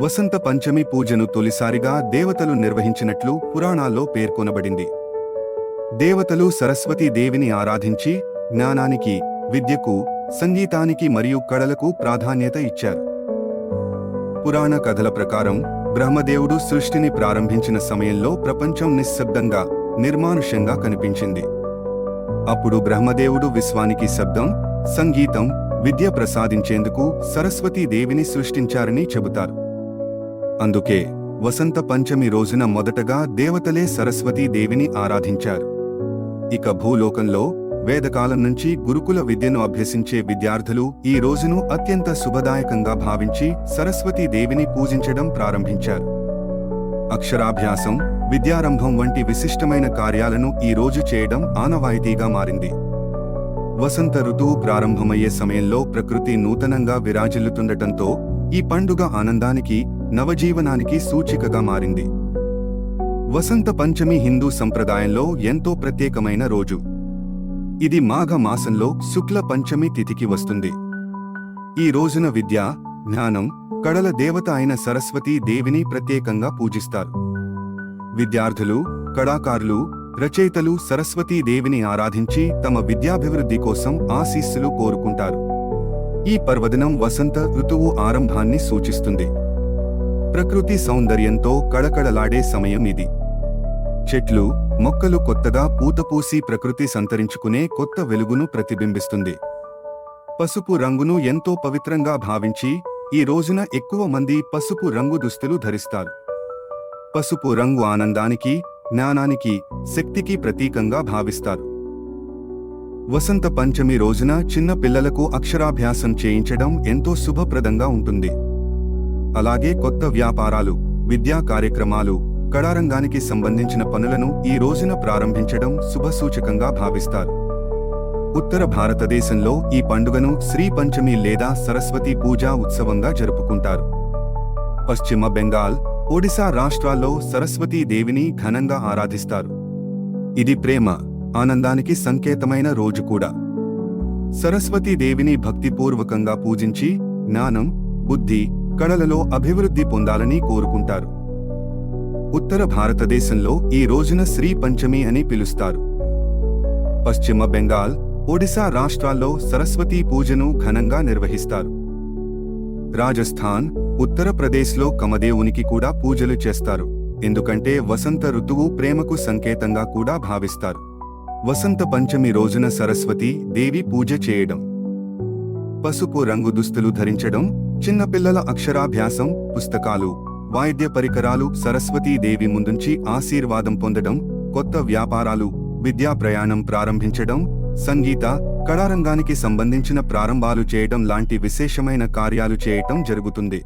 వసంత పంచమి పూజను తొలిసారిగా దేవతలు నిర్వహించినట్లు పురాణాల్లో పేర్కొనబడింది. దేవతలు సరస్వతీ దేవిని ఆరాధించి జ్ఞానానికి విద్యకు సంగీతానికి మరియు కళలకు ప్రాధాన్యత ఇచ్చారు. పురాణ కథల ప్రకారం బ్రహ్మదేవుడు సృష్టిని ప్రారంభించిన సమయంలో ప్రపంచం నిశ్శబ్దంగా నిర్మానుష్యంగా కనిపించింది. అప్పుడు బ్రహ్మదేవుడు విశ్వానికి శబ్దం సంగీతం విద్య ప్రసాదించేందుకు సరస్వతీదేవిని సృష్టించారని చెబుతారు. అందుకే వసంత పంచమి రోజున మొదటగా దేవతలే సరస్వతీ దేవిని ఆరాధించారు. ఇక భూలోకంలో వేదకాలం నుంచి గురుకుల విద్యను అభ్యసించే విద్యార్థులు ఈ రోజును అత్యంత శుభదాయకంగా భావించి సరస్వతీ దేవిని పూజించడం ప్రారంభించారు. అక్షరాభ్యాసం విద్యారంభం వంటి విశిష్టమైన కార్యాలను ఈ రోజు చేయడం ఆనవాయితీగా మారింది. వసంత ఋతువు ప్రారంభమయ్యే సమయంలో ప్రకృతి నూతనంగా విరాజిల్లుతుండటంతో ఈ పండుగ ఆనందానికి నవజీవనానికి సూచికగా మారింది. వసంత పంచమి హిందూ సంప్రదాయంలో ఎంతో ప్రత్యేకమైన రోజు. ఇది మాఘ మాసంలో శుక్ల పంచమి తిథికి వస్తుంది. ఈ రోజున విద్య జ్ఞానం కళల దేవత అయిన సరస్వతీ దేవిని ప్రత్యేకంగా పూజిస్తారు. విద్యార్థులు కళాకారులు రచయితలు సరస్వతీ దేవిని ఆరాధించి తమ విద్యాభివృద్ధి కోసం ఆశీస్సులు కోరుకుంటారు. ఈ పర్వదినం వసంత ఋతువు ఆరంభాన్ని సూచిస్తుంది. ప్రకృతి సౌందర్యంతో కళకళలాడే సమయం ఇది. చెట్లు మొక్కలు కొత్తగా పూతపూసి ప్రకృతి సంతరించుకునే కొత్త వెలుగును ప్రతిబింబిస్తుంది. పసుపు రంగును ఎంతో పవిత్రంగా భావించి ఈ రోజున ఎక్కువ మంది పసుపు రంగు దుస్తులు ధరిస్తారు. పసుపు రంగు ఆనందానికి జ్ఞానానికి శక్తికి ప్రతీకంగా భావిస్తారు. వసంత పంచమి రోజున చిన్న పిల్లలకు అక్షరాభ్యాసం చేయించడం ఎంతో శుభప్రదంగా ఉంటుంది. అలాగే కొత్త వ్యాపారాలు విద్యా కార్యక్రమాలు కళారంగానికి సంబంధించిన పనులను ఈ రోజున ప్రారంభించడం శుభసూచకంగా భావిస్తారు. ఉత్తర భారతదేశంలో ఈ పండుగను శ్రీ పంచమి లేదా సరస్వతి పూజా ఉత్సవంగా జరుపుకుంటారు. పశ్చిమ బెంగాల్ ఒడిశా రాష్ట్రాల్లో సరస్వతీ దేవిని ఘనంగా ఆరాధిస్తారు. ఇది ప్రేమ ఆనందానికి సంకేతమైన రోజు కూడా. సరస్వతీ దేవిని భక్తిపూర్వకంగా పూజించి జ్ఞానం బుద్ధి కళలలో అభివృద్ధి పొందాలని కోరుకుంటారు. ఉత్తర భారతదేశంలో ఈ రోజున శ్రీ పంచమి అని పిలుస్తారు. పశ్చిమ బెంగాల్ ఒడిశా రాష్ట్రాల్లో సరస్వతీ పూజను ఘనంగా నిర్వహిస్తారు. రాజస్థాన్ ఉత్తరప్రదేశ్లో కమదేవునికి కూడా పూజలు చేస్తారు. ఎందుకంటే వసంత ఋతువు ప్రేమకు సంకేతంగా కూడా భావిస్తారు. వసంత పంచమి రోజున సరస్వతి దేవి పూజ చేయడం. పసుపు రంగు దుస్తులు ధరించడం చిన్నపిల్లల అక్షరాభ్యాసం పుస్తకాలు వాయిద్య పరికరాలు సరస్వతీ దేవి ముందుంచి ఆశీర్వాదం పొందడం కొత్త వ్యాపారాలు విద్యా ప్రయాణం ప్రారంభించడం సంగీత కళారంగానికి సంబంధించిన ప్రారంభాలు చేయడం లాంటి విశేషమైన కార్యాలు చేయటం జరుగుతుంది.